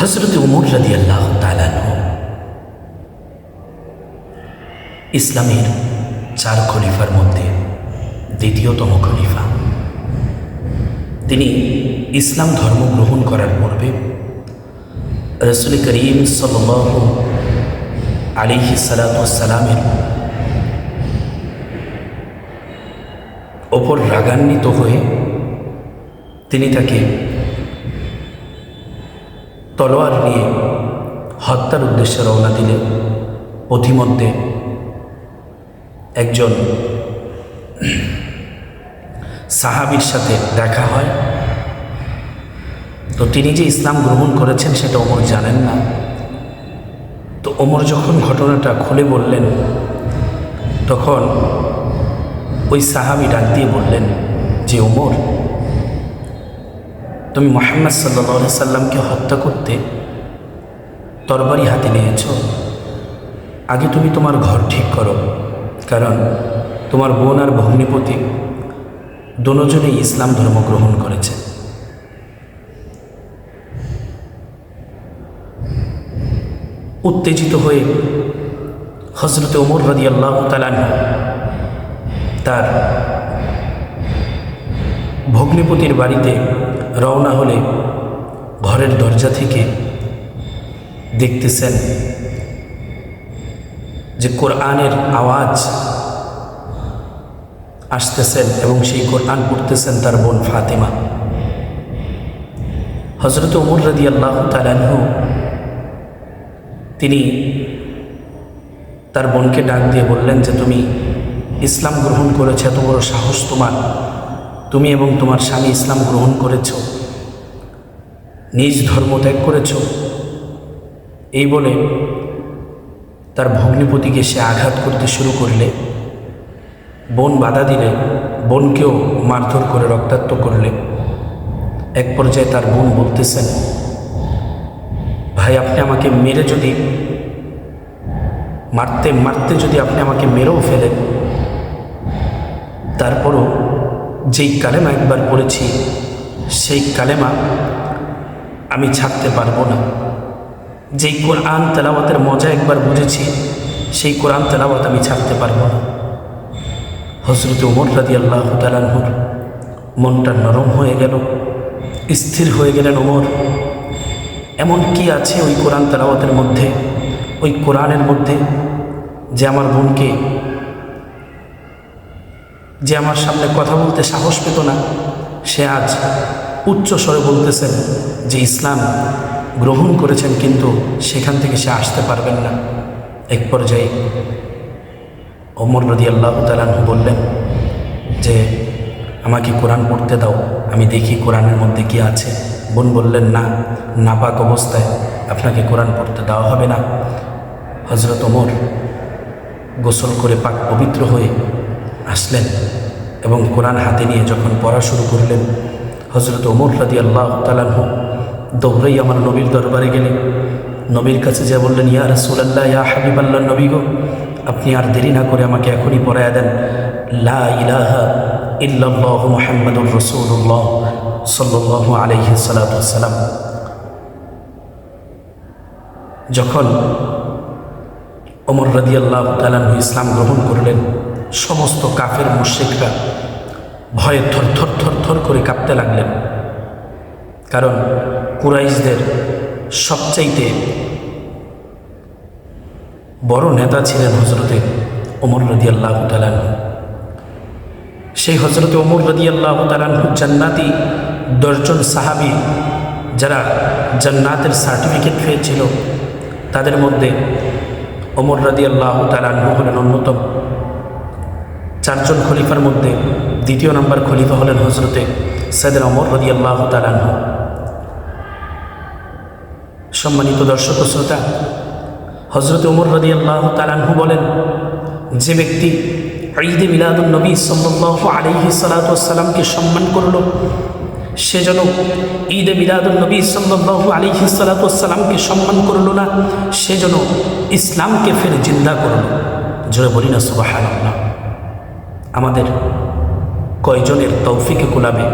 হজরত উমর রাদি আল্লাহ ইসলামের চার খলিফার মধ্যে দ্বিতীয়তম খলিফা। তিনি ইসলাম ধর্ম গ্রহণ করার পূর্বে রসুল করিম সাল আলিহি সালাতামের ওপর রাগান্বিত হয়ে তিনি তাকে তলোয়ার নিয়ে হত্যার উদ্দেশ্যে রওনা দিলে পথিমধ্যে একজন সাহাবির সাথে দেখা হয়। তো তিনি যে ইসলাম গ্রহণ করেছেন সেটা ওমর জানেন না। তো ওমর যখন ঘটনাটা খুলে বললেন, তখন ওই সাহাবি ডাক দিয়ে বললেন যে, ওমর তুমি মোহাম্মদ সাল্লা সাল্লামকে হত্যা করতে তরবারি হাতে নিয়েছ? আগে তুমি তোমার ঘর ঠিক করো। কারণ তোমার বোন আর ভগ্নিপতি দুজনেই ইসলাম ধর্ম গ্রহণ করেছে। উত্তেজিত হয়ে হজরত ওমর রাদি আল্লাহ তালান তার ভগ্নিপতির বাড়িতে রওনা হলে ঘরের দরজা থেকে দেখতেছেন যে কোরআনের আওয়াজ আসতেছেন এবং সেই কোরআন পড়তেছেন তার বোন ফাতেমা। হজরত উমর রদি আল্লাহ তালানহু তিনি তার বোনকে ডাক দিয়ে বললেন যে, তুমি ইসলাম গ্রহণ করেছ, এত বড় সাহস তোমার। তুমি এবং তোমার স্বামী ইসলাম গ্রহণ করেছ। নিজ ধর্ম ত্যাগ করেছ। এই বলে তার ভগ্নিপতিকে সে আঘাত করতে শুরু করলে। বোন বাধা দিলে, বোনকেও মারধর করে রক্তাক্ত করলে। এক পর্যায়ে তার বোন বলতেছেন, ভাই, আপনি আমাকে মেরে যদি, মারতে মারতে যদি আপনি আমাকে মেরেও ফেলেন, তারপরও যেই কালেমা একবার পড়েছি, সেই কালেমা আমি ছাড়তে পারব না। যেই কোরআন তেলাওয়াতের মজা একবার বুঝেছি, সেই কোরআন তেলাওয়াত আমি ছাড়তে পারব না। হজরত উমর রাদি আল্লাহ তালানহুর মনটা নরম হয়ে গেল, স্থির হয়ে গেলেন ওমর। এমন কি আছে ওই কোরআন তেলাওয়াতের মধ্যে, ওই কোরআনের মধ্যে যে আমার বোনকে যে আমার সামনে কথা বলতে সাহস পেত না, সে আজ উচ্চ স্বরে বলতেছেন যে, ইসলাম গ্রহণ করেছেন কিন্তু সেখান থেকে সে আসতে পারবেন না। এক পর্যায়ে অমর রদি আল্লাহ তালাহু বললেন, যে, আমাকে কোরআন পড়তে দাও, আমি দেখি কোরআনের মধ্যে কি আছে। বোন বললেন, না, নাপাক অবস্থায় আপনাকে কোরআন পড়তে দেওয়া হবে না। হজরত ওমর গোসল করে পাক পবিত্র হয়ে আসলেন এবং কোরআন হাতে নিয়ে যখন পড়া শুরু করলেন হজরত ওমর রাদি আল্লাহ তালাহু দৌড়াই আমার নবীর দরবারে গেলেন। নবীর কাছে যা বললেন, ইয়া রসুলাল্লাহ, ইয়া হাবিব আল্লাহ নবী গো, আপনি আর দেরি না করে আমাকে এখনই পড়ায় দেন। লা ইলাহা ইল্লাল্লাহ মুহাম্মাদুর রসুল্লাহ সাল্লাহ আলহি সালাতাম যখন ওমর আল্লাহ তালাহু ইসলাম গ্রহণ করলেন সমস্ত কাফের মুর্শিকরা ভয়ে থর থর থর থর করে কাঁপতে লাগলেন। কারণ কুরাইশদের সবচাইতে বড় নেতা ছিলেন হজরতে ওমর রদি আল্লাহ তালানহু সেই হজরতে ওমর রদি আল্লাহ তালানহু জান্নাতি দশজন সাহাবি যারা জান্নাতের সার্টিফিকেট পেয়েছিল, তাদের মধ্যে ওমর রদি আল্লাহ তালানহু হলেন অন্যতম। চারজন খলিফার মধ্যে দ্বিতীয় নম্বর খলিফা হলেন হজরতে সৈদের অমর রদি আল্লাহ তালানহু সম্মানিত দর্শক শ্রোতা হজরত উমর রদি আল্লাহ তালানহু বলেন, যে ব্যক্তি ঈদে মিলাদুল নবী সাল্লাহ আলিহি সালাতামকে সম্মান করল, সে যেন ঈদে মিলাদুল নবী সাল্লাহ আলিহি সালাতামকে সম্মান করল না, সে যেন ইসলামকে ফের জিন্দা করল। জোরে বলি না সুবাহ আমাদের কয়জনের তৌফিকে কুলাবে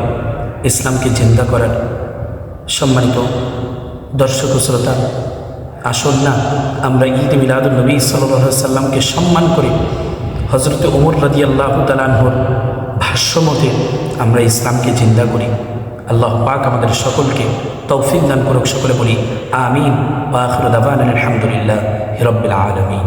ইসলামকে জিন্দা করার সম্মানিত দর্শক শ্রোতা আসল না, আমরা ঈদ মিলাদুল নবী সাল্লামকে সম্মান করি। হজরত ওমর রাদি আল্লাহ তালানহর ভাষ্যমতে আমরা ইসলামকে চিন্তা করি। আল্লাহ পাক আমাদের সকলকে তৌফিক দান করুক, সকলে বলি আমিন। আলহামদুলিল্লাহ হিরব্বিল আলমিন।